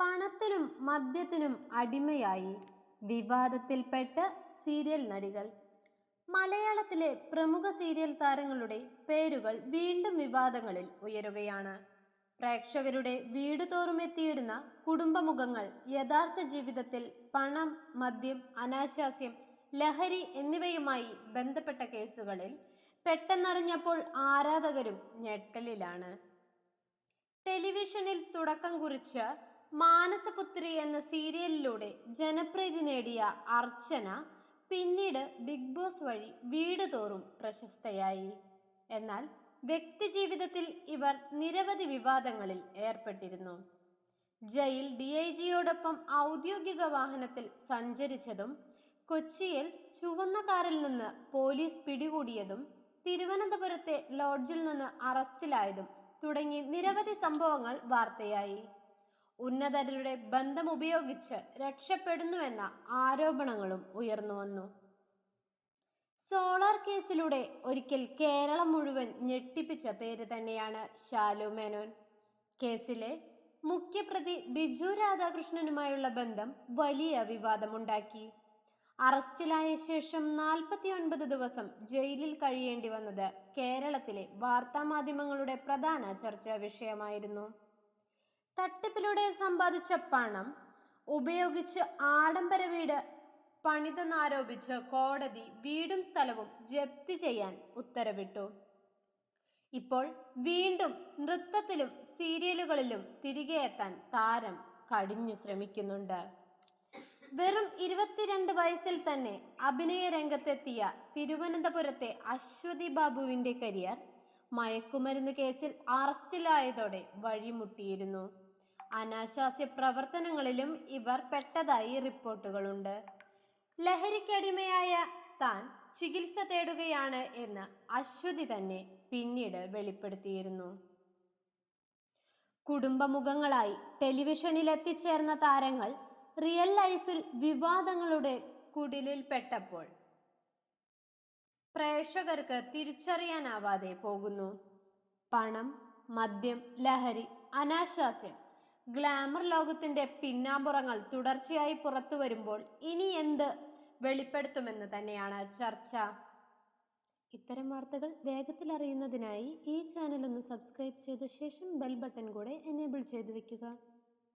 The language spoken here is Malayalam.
പണത്തിനും മദ്യത്തിനും അടിമയായി വിവാദത്തിൽപ്പെട്ട് സീരിയൽ നടികൾ. മലയാളത്തിലെ പ്രമുഖ സീരിയൽ താരങ്ങളുടെ പേരുകൾ വീണ്ടും വിവാദങ്ങളിൽ ഉയരുകയാണ്. പ്രേക്ഷകരുടെ വീട് തോറും എത്തിയിരുന്ന കുടുംബമുഖങ്ങൾ യഥാർത്ഥ ജീവിതത്തിൽ പണം മദ്യം അനാശാസ്യം ലഹരി എന്നിവയുമായി ബന്ധപ്പെട്ട കേസുകളിൽ പെട്ടെന്നറിഞ്ഞപ്പോൾ ആരാധകരും ഞെട്ടലിലാണ്. ടെലിവിഷനിൽ തുടക്കം കുറിച്ച് മാനസപുത്രി എന്ന സീരിയലിലൂടെ ജനപ്രീതി നേടിയ അർച്ചന പിന്നീട് ബിഗ് ബോസ് വഴി വീട് തോറും പ്രശസ്തയായി. എന്നാൽ വ്യക്തിജീവിതത്തിൽ ഇവർ നിരവധി വിവാദങ്ങളിൽ ഏർപ്പെട്ടിരുന്നു. ജയിൽ ഡി ഐ ജിയോടൊപ്പം ഔദ്യോഗിക വാഹനത്തിൽ സഞ്ചരിച്ചതും കൊച്ചിയിൽ ചുവന്ന കാറിൽ നിന്ന് പോലീസ് പിടികൂടിയതും തിരുവനന്തപുരത്തെ ലോഡ്ജിൽ നിന്ന് അറസ്റ്റിലായതും തുടങ്ങി നിരവധി സംഭവങ്ങൾ വാർത്തയായി. ഉന്നതരുടെ ബന്ധം ഉപയോഗിച്ച് രക്ഷപ്പെടുന്നുവെന്ന ആരോപണങ്ങളും ഉയർന്നു വന്നു. സോളാർ കേസിലൂടെ ഒരിക്കൽ കേരളം മുഴുവൻ ഞെട്ടിപ്പിച്ച പേര് തന്നെയാണ് ഷാലു മേനോൻ. കേസിലെ മുഖ്യപ്രതി ബിജു രാധാകൃഷ്ണനുമായുള്ള ബന്ധം വലിയ വിവാദമുണ്ടാക്കി. അറസ്റ്റിലായ ശേഷം നാൽപ്പത്തിയൊൻപത് ദിവസം ജയിലിൽ കഴിയേണ്ടി വന്നത് കേരളത്തിലെ വാർത്താമാധ്യമങ്ങളുടെ പ്രധാന ചർച്ചാ വിഷയമായിരുന്നു. തട്ടിപ്പിലൂടെ സമ്പാദിച്ച പണം ഉപയോഗിച്ച് ആഡംബര വീട് പണിതെന്നാരോപിച്ച് കോടതി വീടും സ്ഥലവും ജപ്തി ചെയ്യാൻ ഉത്തരവിട്ടു. ഇപ്പോൾ വീണ്ടും നൃത്തത്തിലും സീരിയലുകളിലും തിരികെ എത്താൻ താരം കടിഞ്ഞു ശ്രമിക്കുന്നുണ്ട്. വെറും ഇരുപത്തിരണ്ട് വയസ്സിൽ തന്നെ അഭിനയ രംഗത്തെത്തിയ തിരുവനന്തപുരത്തെ അശ്വതി ബാബുവിന്റെ കരിയർ മയക്കുമരുന്ന് കേസിൽ അറസ്റ്റിലായതോടെ വഴിമുട്ടിയിരുന്നു. അനാശാസ്യ പ്രവർത്തനങ്ങളിലും ഇവർ പെട്ടതായി റിപ്പോർട്ടുകളുണ്ട്. ലഹരിക്കടിമയായ താൻ ചികിത്സ തേടുകയാണ് എന്ന് അശ്വതി തന്നെ പിന്നീട് വെളിപ്പെടുത്തിയിരുന്നു. കുടുംബമുഖങ്ങളായി ടെലിവിഷനിൽ എത്തിച്ചേർന്ന താരങ്ങൾ റിയൽ ലൈഫിൽ വിവാദങ്ങളുടെ കുടിലിൽ പെട്ടപ്പോൾ പ്രേക്ഷകർക്ക് തിരിച്ചറിയാനാവാതെ പോകുന്നു. പണം മദ്യം ലഹരി അനാശാസ്യം ഗ്ലാമർ ലോകത്തിന്റെ പിന്നാമ്പുറങ്ങൾ തുടർച്ചയായി പുറത്തു വരുമ്പോൾ ഇനി എന്ത് വെളിപ്പെടുത്തുമെന്ന് തന്നെയാണ് ചർച്ച. ഇത്തരം വാർത്തകൾ വേഗത്തിൽ അറിയുന്നതിനായി ഈ ചാനൽ ഒന്ന് സബ്സ്ക്രൈബ് ചെയ്ത ശേഷം ബെൽ ബട്ടൺ കൂടെ എനേബിൾ ചെയ്തു വെക്കുക.